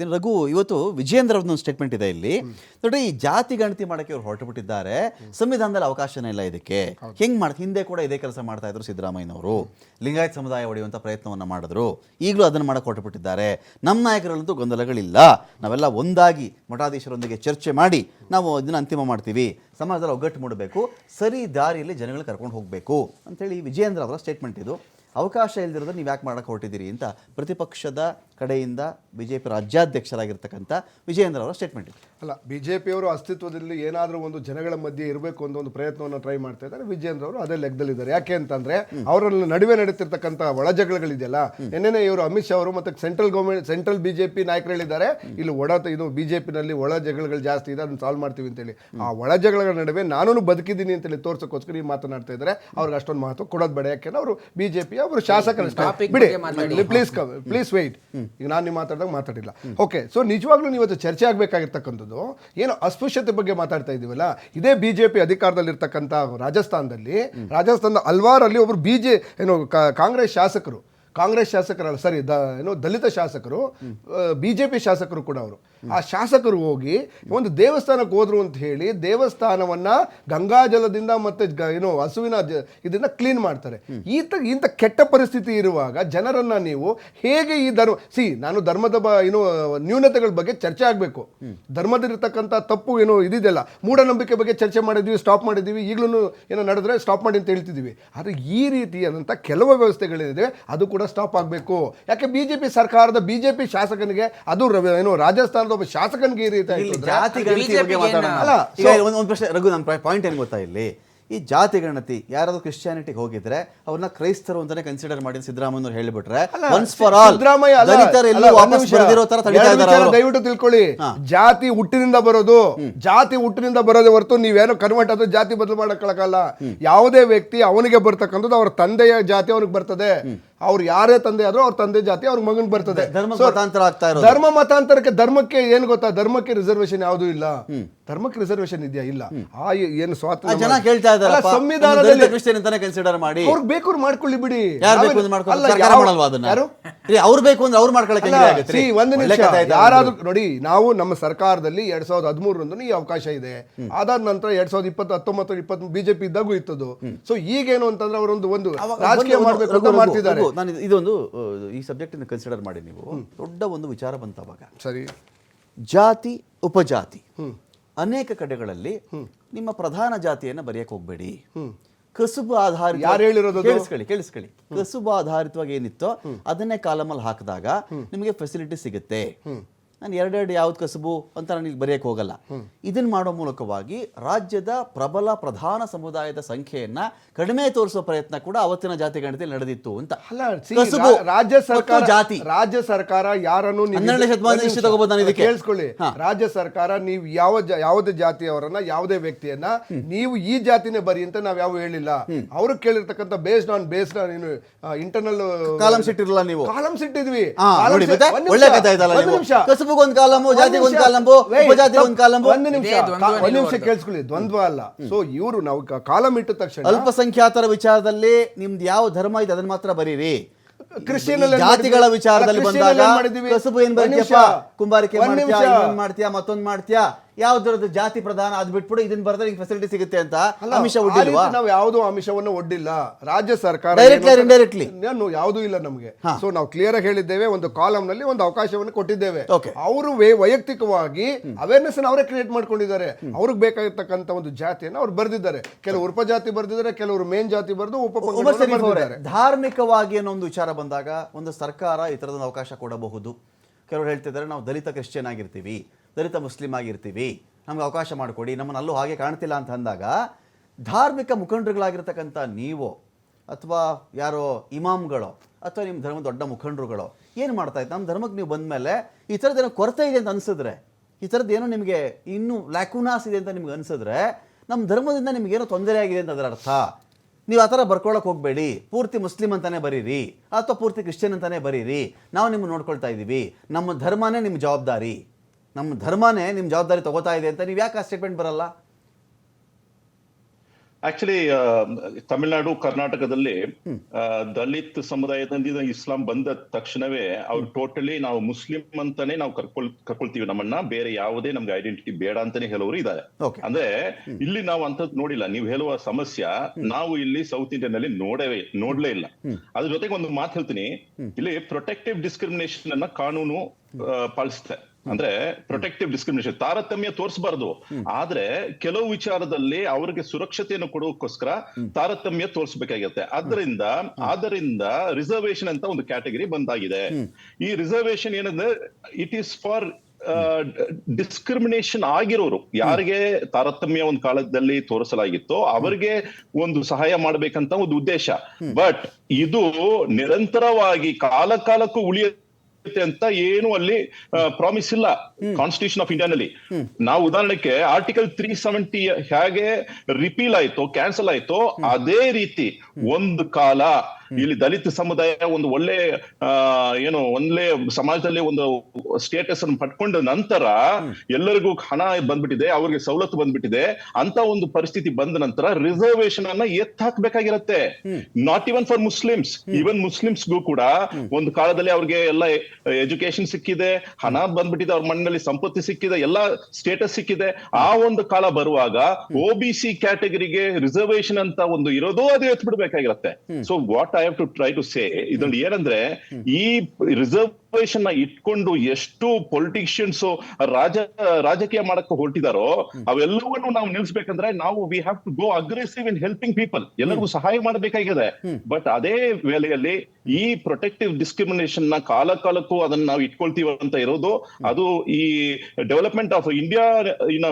ರಘು ಇವತ್ತು ವಿಜೇಂದ್ರ ಅವ್ರದ್ದು ಒಂದು ಸ್ಟೇಟ್ಮೆಂಟ್ ಇದೆ ಇಲ್ಲಿ. ನೋಡಿ ಈ ಜಾತಿ ಗಣತಿ ಮಾಡಕ್ಕೆ ಅವ್ರು ಹೊರಟು ಬಿಟ್ಟಿದ್ದಾರೆ ಸಂವಿಧಾನದಲ್ಲಿ ಅವಕಾಶನೇ ಇಲ್ಲ ಇದಕ್ಕೆ. ಹೆಂಗ್ ಮಾಡ್ ಹಿಂದೆ ಕೂಡ ಇದೇ ಕೆಲಸ ಮಾಡ್ತಾ ಇದ್ರು ಸಿದ್ದರಾಮಯ್ಯನವರು. ಲಿಂಗಾಯತ್ ಸಮುದಾಯ ಹೊಡೆಯುವಂತ ಪ್ರಯತ್ನವನ್ನ ಮಾಡಿದ್ರು. ಈಗಲೂ ಅದನ್ನ ಮಾಡಕ್ಕೆ ಹೊರಟು ಬಿಟ್ಟಿದ್ದಾರೆ ನಮ್ಮ ನಾಯಕರಲ್ಲಂತೂ ಗೊಂದಲಗಳಿಲ್ಲ. ನಾವೆಲ್ಲ ಒಂದಾಗಿ ಮಠಾಧೀಶರೊಂದಿಗೆ ಚರ್ಚೆ ಮಾಡಿ ನಾವು ಇದನ್ನ ಅಂತಿಮ ಮಾಡ್ತೀವಿ. ಸಮಾಜದಲ್ಲಿ ಒಗ್ಗಟ್ಟು ಮೂಡಬೇಕು. ಸರಿ ದಾರಿಯಲ್ಲಿ ಜನಗಳು ಕರ್ಕೊಂಡು ಹೋಗಬೇಕು ಅಂತೇಳಿ ವಿಜಯೇಂದ್ರ ಅವರ ಸ್ಟೇಟ್ಮೆಂಟ್ ಇದು. ಅವಕಾಶ ಇಲ್ದಿರೋದ್ರೆ ನೀವು ಯಾಕೆ ಮಾಡಕ್ಕೆ ಹೊರಟಿದ್ದೀರಿ ಅಂತ ಪ್ರತಿಪಕ್ಷದ ಕಡೆಯಿಂದ ಬಿಜೆಪಿ ರಾಜ್ಯಾಧ್ಯಕ್ಷರಾಗಿರ್ತಕ್ಕಂಥ ವಿಜಯೇಂದ್ರ ಅವರ ಸ್ಟೇಟ್ಮೆಂಟ್ ಇದೆ. ಅಲ್ಲ ಬಿಜೆಪಿಯವರು ಅಸ್ತಿತ್ವದಲ್ಲಿ ಏನಾದರೂ ಒಂದು ಜನಗಳ ಮಧ್ಯೆ ಇರಬೇಕು ಅಂತ ಒಂದು ಪ್ರಯತ್ನವನ್ನು ಟ್ರೈ ಮಾಡ್ತಾ ಇದ್ದಾರೆ. ವಿಜೇಂದ್ರ ಅವರು ಅದೇ ಲೆಕ್ಕದಲ್ಲಿದ್ದಾರೆ. ಯಾಕೆ ಅಂತಂದ್ರೆ ಅವರಲ್ಲಿ ನಡುವೆ ನಡೀತಿರ್ತಕ್ಕಂಥ ಒಳಜಗಳಿದೆಯಲ್ಲ ಜಗಳಗಳಿದೆಯಲ್ಲ ನಿನ್ನೆನೆ ಇವರು ಅಮಿತ್ ಶಾ ಅವರು ಮತ್ತೆ ಸೆಂಟ್ರಲ್ ಗೌರ್ಮೆಂಟ್ ಸೆಂಟ್ರಲ್ ಬಿಜೆಪಿ ನಾಯಕರು ಹೇಳಿದ್ದಾರೆ. ಇಲ್ಲಿ ಒಡ ಇದು ಬಿಜೆಪಿನಲ್ಲಿ ಒಳ ಜಗಳಗಳು ಜಾಸ್ತಿ ಇದೆ ಅದನ್ನು ಸಾಲ್ವ್ ಮಾಡ್ತೀವಿ ಅಂತೇಳಿ. ಆ ಒಳ ಜಗಳಗಳ ನಡುವೆ ನಾನು ಬದುಕಿದ್ದೀನಿ ಅಂತೇಳಿ ತೋರ್ಸೋಕ್ಕೋಸ್ಕರ ಈ ಮಾತನಾಡ್ತಾ ಇದ್ದಾರೆ. ಅವ್ರಿಗೆ ಅಷ್ಟೊಂದು ಮಹತ್ವ ಕೊಡೋದು ಬೇಡ. ಯಾಕೆಂದ್ರೆ ಅವರು ಪಿ ಅವರು ಶಾಸಕರಷ್ಟೇ. ಬಿಡಿ ಪ್ಲೀಸ್ ಪ್ಲೀಸ್ ವೆಯ್ಟ್ ಈಗ ನಾನು ನೀವು ಮಾತಾಡಿದಾಗ ಮಾತಾಡಿಲ್ಲ. ಓಕೆ ಸೊ ನಿಜವಾಗ್ಲೂ ಇವತ್ತು ಚರ್ಚೆ ಆಗಬೇಕಾಗಿರ್ತಕ್ಕಂಥದ್ದು, ಏನು ಅಸ್ಪೃಶ್ಯತೆ ಬಗ್ಗೆ ಮಾತಾಡ್ತಾ ಇದೀವಲ್ಲ? ಇದೇ ಬಿ ಜೆ ಪಿ ಅಧಿಕಾರದಲ್ಲಿರ್ತಕ್ಕಂಥ ರಾಜಸ್ಥಾನದಲ್ಲಿ, ರಾಜಸ್ಥಾನದ ಅಲ್ವಾರಲ್ಲಿ ಬಿ ಜೆ ಏನು ಕಾಂಗ್ರೆಸ್ ಶಾಸಕರು ಕಾಂಗ್ರೆಸ್ ಶಾಸಕರಲ್ಲ ಸರಿ ದ, ಏನು, ದಲಿತ ಶಾಸಕರು ಬಿಜೆಪಿ ಶಾಸಕರು ಕೂಡ ಅವರು. ಆ ಶಾಸಕರು ಹೋಗಿ ಒಂದು ದೇವಸ್ಥಾನಕ್ಕೆ ಹೋದ್ರು ಅಂತ ಹೇಳಿ ದೇವಸ್ಥಾನವನ್ನ ಗಂಗಾಜಲದಿಂದ ಮತ್ತೆ ಏನು, ಹಸುವಿನ ಇದನ್ನು ಕ್ಲೀನ್ ಮಾಡ್ತಾರೆ. ಈತ, ಇಂಥ ಕೆಟ್ಟ ಪರಿಸ್ಥಿತಿ ಇರುವಾಗ ಜನರನ್ನ ನೀವು ಹೇಗೆ ಈ ಧರ್ಮ ಸಿ ನಾನು ಧರ್ಮದ ಬ, ಏನು, ನ್ಯೂನತೆಗಳ ಬಗ್ಗೆ ಚರ್ಚೆ ಆಗಬೇಕು. ಧರ್ಮದಲ್ಲಿರ್ತಕ್ಕಂಥ ತಪ್ಪು, ಏನು, ಇದಿದೆಯಲ್ಲ, ಮೂಢನಂಬಿಕೆ ಬಗ್ಗೆ ಚರ್ಚೆ ಮಾಡಿದ್ವಿ ಸ್ಟಾಪ್ ಮಾಡಿದ್ವಿ ಈಗಲೂ ಏನೋ ನಡೆದ್ರೆ ಸ್ಟಾಪ್ ಮಾಡಿ ಅಂತ ಹೇಳ್ತಿದ್ದೀವಿ. ಆದರೆ ಈ ರೀತಿಯಾದಂಥ ಕೆಲವು ವ್ಯವಸ್ಥೆಗಳಿದೆ, ಅದು ಕೂಡ ಸ್ಟಾಪ್ ಆಗಬೇಕು. ಯಾಕೆ ಬಿಜೆಪಿ ಸರ್ಕಾರದ ಬಿಜೆಪಿ ಶಾಸಕನಿಗೆ ಅದು ರವಿ- ಏನು ರಾಜಸ್ಥಾನದ ಒಬ್ಬ ಶಾಸಕನಿಗೆ ಈ ರೀತಿ ಒಂದು ಪ್ರಶ್ನೆ ರಘು ನನ್ನ ಪಾಯಿಂಟ್ ಏನು ಗೊತ್ತಾ ಇಲ್ಲಿ? ಈ ಜಾತಿ ಗಣತಿ ಯಾರಾದ್ರೂ ಕ್ರಿಶ್ಚಿಯಾನಿಟಿಗೆ ಹೋಗಿದ್ರೆ ಅವ್ರನ್ನ ಕ್ರೈಸ್ತರು ಅಂತಾನೆ ಕನ್ಸಿಡರ್ ಮಾಡಿ ಸಿದ್ದರಾಮಯ್ಯ ಹೇಳಿಬಿಟ್ರೆ. Once for all. ದಯವಿಟ್ಟು ತಿಳ್ಕೊಳ್ಳಿ. ಜಾತಿ ಹುಟ್ಟಿನಿಂದ ಬರೋದು ಜಾತಿ ಹುಟ್ಟಿನಿಂದ ಬರೋದೇ ಹೊರತು ನೀವೇನೋ ಕನ್ವರ್ಟ್ ಅದು ಜಾತಿ ಬದಲು ಮಾಡಕ್ಕಾಗಲ್ಲ ಯಾವುದೇ ವ್ಯಕ್ತಿ ಅವನಿಗೆ ಬರ್ತಕ್ಕಂಥದ್ದು ಅವ್ರ ತಂದೆಯ ಜಾತಿ ಅವನಿಗೆ ಬರ್ತದೆ. ಅವ್ರು ಯಾರೇ ತಂದೆ ಆದ್ರೂ ಅವ್ರ ತಂದೆ ಜಾತಿ ಅವ್ರ ಮಗನ್ ಬರ್ತದೆ. ಧರ್ಮ So, ಮತಾಂತರ ಆಗ್ತಾ ಇರೋದು. ಧರ್ಮ ಮತಾಂತರಕ್ಕೆ ಧರ್ಮಕ್ಕೆ ಏನ್ ಗೊತ್ತಾ? ಧರ್ಮಕ್ಕೆ ರಿಸರ್ವೇಶನ್ ಯಾವುದೂ ಇಲ್ಲ. ಧರ್ಮಕ್ಕೆ ರಿಸರ್ವೇಶನ್ ಇದೆಯಾ? ಇಲ್ಲ. ಆ ಏನು ಸ್ವಾತಂತ್ರ್ಯ ಜನ ಇದ್ದಾರೆ ಸಂವಿಧಾನದಲ್ಲಿ ಕ್ರಿಶ್ಚಿಯನ್ ಅಂತಾನೆ ಕನ್ಸಿಡರ್ ಮಾಡಿ. ಅವ್ರಿಗೆ ಬೇಕು ಮಾಡ್ಕೊಳ್ಳಿ ಬಿಡಿ. ಯಾರು ಬೇಕು ಅಂತ ಸರ್ಕಾರ ಮಾಡಲ್ವಾ ಅದನ್ನ? ಯಾರು? ಅವ್ರು ಬೇಕು ಅಂದ್ರೆ ಅವ್ರು ಹೆಂಗೆ ಆಗುತ್ತೆ? ರೀ? ಒಂದು ನಿಮಿಷ. ಯಾರಾದ್ರೂ ನೋಡಿ ನಾವು ನಮ್ಮ ಸರ್ಕಾರದಲ್ಲಿ ಎರಡ್ ಸಾವಿರದ ಹದಿಮೂರರಂದು ಈ ಅವಕಾಶ ಇದೆ. ಅದಾದ ನಂತರ ಎರಡ್ ಸಾವಿರದ ಇಪ್ಪತ್ತು ಹತ್ತೊಂಬತ್ತು ಇಪ್ಪತ್ತು ಬಿಜೆಪಿ ಇದ್ದಾಗೂ ಇತ್ತು ಸೊ ಈಗೇನು ಅಂತಂದ್ರೆ ಅವರೊಂದು ಒಂದು ರಾಜಕೀಯ ಮಾಡ್ಬೇಕು ಅಂತ ಮಾಡ್ತಿದ್ದಾರೆ. ನಾನು ಇದೊಂದು ಈ ಸಬ್ಜೆಕ್ಟ್ ಕನ್ಸಿಡರ್ ಮಾಡಿ ನೀವು. ದೊಡ್ಡ ಒಂದು ವಿಚಾರ ಬಂತ ಅವಾಗ. ಸರಿ. ಜಾತಿ ಉಪಜಾತಿ. ಅನೇಕ ಕಡೆಗಳಲ್ಲಿ ನಿಮ್ಮ ಪ್ರಧಾನ ಜಾತಿಯನ್ನ ಬರೆಯಕ್ಕೆ ಹೋಗ್ಬೇಡಿ. ಕಸುಬು ಆಧಾರಿತ ಯಾರು ಹೇಳಿರೋದು ಅದು? ಕೇಳಿಸ್ಕೊಳ್ಳಿ ಕೇಳಿಸ್ಕೊಳ್ಳಿ. ಕಸುಬು ಆಧಾರಿತವಾಗಿ ಏನಿತ್ತೋ ಅದನ್ನೇ ಕಾಲಮಲ್ಲಿ ಹಾಕಿದಾಗ ನಿಮಗೆ ಫೆಸಿಲಿಟಿ ಸಿಗುತ್ತೆ. ನಾನು ಎರಡೆರಡು ಯಾವ್ದು ಕಸಬು ಅಂತ ನಾನು ಇಲ್ಲಿ ಬರೆಯಕ್ಕೆ ಹೋಗಲ್ಲ ಇದನ್ನ ಮಾಡೋ ಮೂಲಕವಾಗಿ ರಾಜ್ಯದ ಪ್ರಬಲ ಪ್ರಧಾನ ಸಮುದಾಯದ ಸಂಖ್ಯೆಯನ್ನ ಕಡಿಮೆ ತೋರಿಸೋ ಪ್ರಯತ್ನ ಕೂಡ ಅವತ್ತಿನ ಜಾತಿ ಗಣತಿಯಲ್ಲಿ ನಡೆದಿತ್ತು ಅಂತ ಕಸುಬು ರಾಜ್ಯ ಸರ್ಕಾರ ಜಾತಿ ರಾಜ್ಯ ಸರ್ಕಾರ ಯಾರನ್ನು ಹನ್ನೆರಡನೇ ಶತಮಾನದ ಇಷ್ಟು. ತಗೋಬೋದು ನಾನು ಇದಕ್ಕೆ. ಕೇಳಿಸ್ಕೊಳ್ಳಿ ರಾಜ್ಯ ಸರ್ಕಾರ ನೀವು ಯಾವ ಯಾವುದೇ ಜಾತಿಯವರನ್ನ ಯಾವುದೇ ವ್ಯಕ್ತಿಯನ್ನ ನೀವು ಈ ಜಾತಿನೇ ಬರಿ ಅಂತ ನಾವ್ ಯಾವ ಹೇಳಿಲ್ಲ ಅವ್ರು ಕೇಳಿರ್ತಕ್ಕಂಥ ಬೇಸ್ಡ್ ಆನ್ ಬೇಸ್ಡ್ ಆನ್ ಏನು ಇಂಟರ್ನಲ್ ಕಾಲಂ ಸಿಟ್ಟಿರಲ್ಲ ನೀವು ಕಾಲಮ್ಸ್ ಇಟ್ಟಿದ್ವಿ ಮತ್ತೆ ಒಳ್ಳೆ ಕಥೆ ಆಯ್ತಲ್ಲ ನೀವು. ನಿಮಿಷ. ಕಸುಬಿಗೆ ಕಾಲಂಬು ಜಾತಿಗೆ ಒಂದು. ಕಾಲಂಬು, ಉಪಜಾತಿ ಒಂದು ಕಾಲಂಬು. ಒಂದು ನಿಮಿಷ. ಒಂದು ನಿಮಿಷ ಕೇಳಿಸ್ಕೊಳ್ಳಿ. ದ್ವಂದ್ವ ಅಲ್ಲ. ಸೊ ಇವರು ನಾವು ಕಾಲಂ ಇಟ್ಟ ತಕ್ಷಣ ಅಲ್ಪಸಂಖ್ಯಾತರ ವಿಚಾರದಲ್ಲಿ ನಿಮ್ದು ಯಾವ ಧರ್ಮ ಇದೆ ಅದನ್ನ ಮಾತ್ರ ಬರೀರಿ. ಕ್ರಿಶ್ಚಿಯನ್ ಜಾತಿಗಳ ವಿಚಾರದಲ್ಲಿ ಬಂದಾಗ ಕಸುಬು ಏನ್ ಬರ್ತೀಯಪ್ಪ ಕುಂಬಾರಿಕೆ ಒಂದ್ ಮಾಡ್ತೀಯಾ ನಿಮಿಷ. ಇನ್ನೊಂದ್ ಮಾಡ್ತೀಯಾ ಮತ್ತೊಂದ್ ಮಾಡ್ತೀಯಾ? ಯಾವ್ದ್ರದ್ದು ಜಾತಿ ಪ್ರಧಾನ ಅದು ಬಿಟ್ಬಿಡು ಇದನ್ನ ಬರೆದ್ರೆ ನಿಮ್ಗೆ ಫೆಸಿಲಿಟಿ ಸಿಗುತ್ತೆ ಅಂತ ಅಮಿಷ ಒಡ್ಡಿಲ್ವಾ? ನಾವು ಯಾವುದೋ ಅಮಿಷವನ್ನ ಒಡ್ಡಿಲ್ಲ. ರಾಜ್ಯ ಸರ್ಕಾರ ಡೈರೆಕ್ಟ್ಲಿ ನಾನು ಯಾವುದೂ ಇಲ್ಲ ನಮಗೆ. ಸೊ ನಾವು ಕ್ಲಿಯರ್ ಆಗಿ ಹೇಳಿದ್ದೇವೆ ಒಂದು ಕಾಲಮ್ನಲ್ಲಿ ಒಂದು ಅವಕಾಶವನ್ನು ಕೊಟ್ಟಿದ್ದೇವೆ. ಅವರು ವೈಯಕ್ತಿಕವಾಗಿ ಅವೇರ್ನೆಸ್ ಅವರೇ ಕ್ರಿಯೇಟ್ ಮಾಡ್ಕೊಂಡಿದ್ದಾರೆ. ಅವ್ರಿಗೆ ಬೇಕಾಗಿರ್ತಕ್ಕಂಥ ಒಂದು ಜಾತಿಯನ್ನು ಅವ್ರು ಬರ್ದಿದ್ದಾರೆ. ಕೆಲವರು ಉಪಜಾತಿ ಬರ್ದಿದ್ದಾರೆ ಕೆಲವರು ಮೇನ್ ಜಾತಿ ಬರೆದು ಉಪ ಧಾರ್ಮಿಕವಾಗಿ ಅನ್ನೋ ಒಂದು ವಿಚಾರ ಬಂದಾಗ ಒಂದು ಸರ್ಕಾರ ಈ ಥರದ ಅವಕಾಶ ಕೊಡಬಹುದು. ಕೆಲವರು ಹೇಳ್ತಿದ್ದಾರೆ ನಾವು ದಲಿತ ಕ್ರಿಶ್ಚಿಯನ್ ಆಗಿರ್ತೀವಿ. ದಲಿತ ಮುಸ್ಲಿಂ ಆಗಿರ್ತೀವಿ. ನಮ್ಗೆ ಅವಕಾಶ ಮಾಡಿಕೊಡಿ. ನಮ್ಮನ್ನು ಅಲ್ಲೂ ಹಾಗೆ ಕಾಣ್ತಿಲ್ಲ ಅಂತ ಅಂದಾಗ ಧಾರ್ಮಿಕ ಮುಖಂಡರುಗಳಾಗಿರ್ತಕ್ಕಂಥ ನೀವು ಅಥವಾ ಯಾರೋ ಇಮಾಮ್ಗಳು ಅಥವಾ ನಿಮ್ಮ ಧರ್ಮದ ದೊಡ್ಡ ಮುಖಂಡರುಗಳು ಏನು ಮಾಡ್ತಾ ಇತ್ತು ನಮ್ಮ ಧರ್ಮಕ್ಕೆ ನೀವು ಬಂದ ಮೇಲೆ ಈ ಥರದ್ದೇನೋ ಕೊರತೆ ಇದೆ ಅಂತ ಅನಿಸಿದ್ರೆ, ಈ ಥರದ್ದು ಏನೋ ನಿಮಗೆ ಇನ್ನೂ ಲ್ಯಾಕುನಾಸ್ ಇದೆ ಅಂತ ನಿಮ್ಗೆ ಅನಿಸಿದ್ರೆ ನಮ್ಮ ಧರ್ಮದಿಂದ ನಿಮಗೇನೋ ತೊಂದರೆ ಆಗಿದೆ ಅಂತ ಅದರ ಅರ್ಥ. ನೀವು ಆ ಥರ ಬರ್ಕೊಳ್ಳೋಕೆ ಹೋಗಬೇಡಿ. ಪೂರ್ತಿ ಮುಸ್ಲಿಂ ಅಂತಲೇ ಬರೀರಿ. ಅಥವಾ ಪೂರ್ತಿ ಕ್ರಿಶ್ಚಿಯನ್ ಅಂತಲೇ ಬರೀರಿ. ನಾವು ನಿಮ್ಮನ್ನು ನೋಡ್ಕೊಳ್ತಾ ಇದ್ದೀವಿ ನಮ್ಮ ಧರ್ಮನೇ ನಿಮ್ಮ ಜವಾಬ್ದಾರಿ. ನಮ್ಮ ಧರ್ಮನೇ ನಿಮ್ಮ ಜವಾಬ್ದಾರಿ ತಗೋತಾ ಇದೆ ಅಂತ ನೀವು ಯಾಕೆ ಆ ಸ್ಟೇಟ್ಮೆಂಟ್ ಬರಲ್ಲ? ಆಕ್ಚುಲಿ ತಮಿಳುನಾಡು ಕರ್ನಾಟಕದಲ್ಲಿ ದಲಿತ್ ಸಮುದಾಯದಿಂದ ಇಸ್ಲಾಂ ಬಂದ ತಕ್ಷಣವೇ ಅವ್ರು ಟೋಟಲಿ ನಾವು ಮುಸ್ಲಿಂ ಅಂತಾನೆ ನಾವು ಕರ್ಕೊಳ್ ಕರ್ಕೊಳ್ತೀವಿ ನಮ್ಮನ್ನ. ಬೇರೆ ಯಾವುದೇ ನಮ್ಗೆ ಐಡೆಂಟಿಟಿ ಬೇಡ ಅಂತಾನೆ ಹೇಳೋರು ಇದ್ದಾರೆ. ಅಂದ್ರೆ ಇಲ್ಲಿ ನಾವು ಅಂತದ್ ನೋಡಿಲ್ಲ. ನೀವು ಹೇಳುವ ಸಮಸ್ಯೆ ನಾವು ಇಲ್ಲಿ ಸೌತ್ ಇಂಡಿಯನ್ ಅಲ್ಲಿ ನೋಡವೇ ನೋಡ್ಲೇ ಇಲ್ಲ. ಅದ್ರ ಜೊತೆಗೆ ಒಂದು ಮಾತು ಹೇಳ್ತೀನಿ. ಇಲ್ಲಿ ಪ್ರೊಟೆಕ್ಟಿವ್ ಡಿಸ್ಕ್ರಿಮಿನೇಷನ್ ಅನ್ನ ಕಾನೂನು ಪಾಲಿಸ್ತಾರೆ. ಪಾಲಿಸುತ್ತೆ ಅಂದ್ರೆ ಪ್ರೊಟೆಕ್ಟಿವ್ ಡಿಸ್ಕ್ರಿಮಿನೇಷನ್ ತಾರತಮ್ಯ ತೋರಿಸಬಾರ್ದು. ಆದ್ರೆ ಕೆಲವು ವಿಚಾರದಲ್ಲಿ ಅವರಿಗೆ ಸುರಕ್ಷತೆಯನ್ನು ಕೊಡೋಕ್ಕೋಸ್ಕರ ತಾರತಮ್ಯ ತೋರಿಸಬೇಕಾಗಿರುತ್ತೆ ಅದರಿಂದ ಆದ್ದರಿಂದ ರಿಸರ್ವೇಶನ್ ಅಂತ ಒಂದು ಕ್ಯಾಟಗರಿ ಬಂದಾಗಿದೆ. ಈ ರಿಸರ್ವೇಶನ್ ಏನಂದ್ರೆ ಇಟ್ ಈಸ್ ಫಾರ್ ಡಿಸ್ಕ್ರಿಮಿನೇಷನ್ ಆಗಿರೋರು. ಯಾರಿಗೆ ತಾರತಮ್ಯ ಒಂದು ಕಾಲದಲ್ಲಿ ತೋರಿಸಲಾಗಿತ್ತೋ ಅವರಿಗೆ ಒಂದು ಸಹಾಯ ಮಾಡ್ಬೇಕಂತ ಒಂದು ಉದ್ದೇಶ. ಬಟ್ ಇದು ನಿರಂತರವಾಗಿ ಕಾಲ ಕಾಲಕ್ಕೂ ಉಳಿಯ ಅಂತ ಏನು ಅಲ್ಲಿ ಪ್ರಾಮಿಸ್ ಇಲ್ಲ. ಕಾನ್ಸ್ಟಿಟ್ಯೂಷನ್ ಆಫ್ ಇಂಡಿಯಾನಲ್ಲಿ ನಾವು ಉದಾಹರಣೆಗೆ ಆರ್ಟಿಕಲ್ ತ್ರೀ ಸೆವೆಂಟಿ ಹೇಗೆ ರಿಪೀಲ್ ಆಯ್ತೋ ಕ್ಯಾನ್ಸಲ್ ಆಯ್ತೋ ಅದೇ ರೀತಿ ಒಂದು ಕಾಲ ಇಲ್ಲಿ ದಲಿತ ಸಮುದಾಯ ಒಂದು ಒಳ್ಳೆ ಏನು ಒಂದ್ಲೆ ಸಮಾಜದಲ್ಲಿ ಒಂದು ಸ್ಟೇಟಸ್ ಅನ್ನು ಪಡ್ಕೊಂಡ ನಂತರ ಎಲ್ಲರಿಗೂ ಹಣ ಬಂದ್ಬಿಟ್ಟಿದೆ ಅವ್ರಿಗೆ ಸವಲತ್ತು ಬಂದ್ಬಿಟ್ಟಿದೆ ಅಂತ ಒಂದು ಪರಿಸ್ಥಿತಿ ಬಂದ ನಂತರ ರಿಸರ್ವೇಶನ್ ಅನ್ನ ಎತ್ತಾಕ್ಬೇಕಾಗಿರತ್ತೆ not even for Muslims even ಮುಸ್ಲಿಮ್ಸ್ಗೂ ಕೂಡ ಒಂದು ಕಾಲದಲ್ಲಿ ಅವ್ರಿಗೆ ಎಲ್ಲ ಎಜುಕೇಶನ್ ಸಿಕ್ಕಿದೆ ಹಣ ಬಂದ್ಬಿಟ್ಟಿದೆ ಅವ್ರ ಮಣ್ಣಲ್ಲಿ ಸಂಪತ್ತಿ ಸಿಕ್ಕಿದೆ ಎಲ್ಲ ಸ್ಟೇಟಸ್ ಸಿಕ್ಕಿದೆ. ಆ ಒಂದು ಕಾಲ ಬರುವಾಗ ಒ ಬಿ ಸಿ ಕ್ಯಾಟಗರಿಗೆ ರಿಸರ್ವೇಶನ್ ಅಂತ ಒಂದು ಇರೋದು ಅದು ಎತ್ ಬಿಡ್ಬೇಕಾಗಿರತ್ತೆ so what I have to try to say ಇದ್ರಲ್ಲಿ ಏನಂದ್ರೆ ಈ ರಿಸರ್ವೇಶನ್ನ ಇಟ್ಕೊಂಡು ಎಷ್ಟು ಪೊಲಿಟಿಷಿಯನ್ಸ್ ರಾಜ ರಾಜಕೀಯ ಮಾಡಕ್ಕೆ ಹೊರಟಿದಾರೋ ಅವೆಲ್ಲವನ್ನು ನಾವು ನಿಲ್ಸ್ಬೇಕಂದ್ರೆ ನಾವು we have to go aggressive in helping people ಎಲ್ಲರಿಗೂ ಸಹಾಯ ಮಾಡಬೇಕಾಗಿದೆ. ಬಟ್ ಅದೇ ವೇಳೆಯಲ್ಲಿ ಈ ಪ್ರೊಟೆಕ್ಟಿವ್ ಡಿಸ್ಕ್ರಿಮಿನೇಷನ್ನ ಕಾಲ ಕಾಲಕ್ಕೂ ಅದನ್ನ ನಾವು ಇಟ್ಕೊಳ್ತೀವಿ ಅಂತ ಇರೋದು ಅದು ಈ ಡೆವಲಪ್ಮೆಂಟ್ ಆಫ್ ಇಂಡಿಯಾ ಇನ್ನ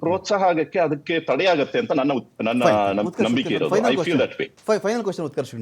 ಪ್ರೋತ್ಸಾಹ ಆಗಕ್ಕೆ ಅದಕ್ಕೆ ತಡೆಯಾಗತ್ತೆ ಅಂತ ನನ್ನ ನನ್ನ ನಂಬಿಕೆ ಇರೋದು. I feel that way final question Utkarsh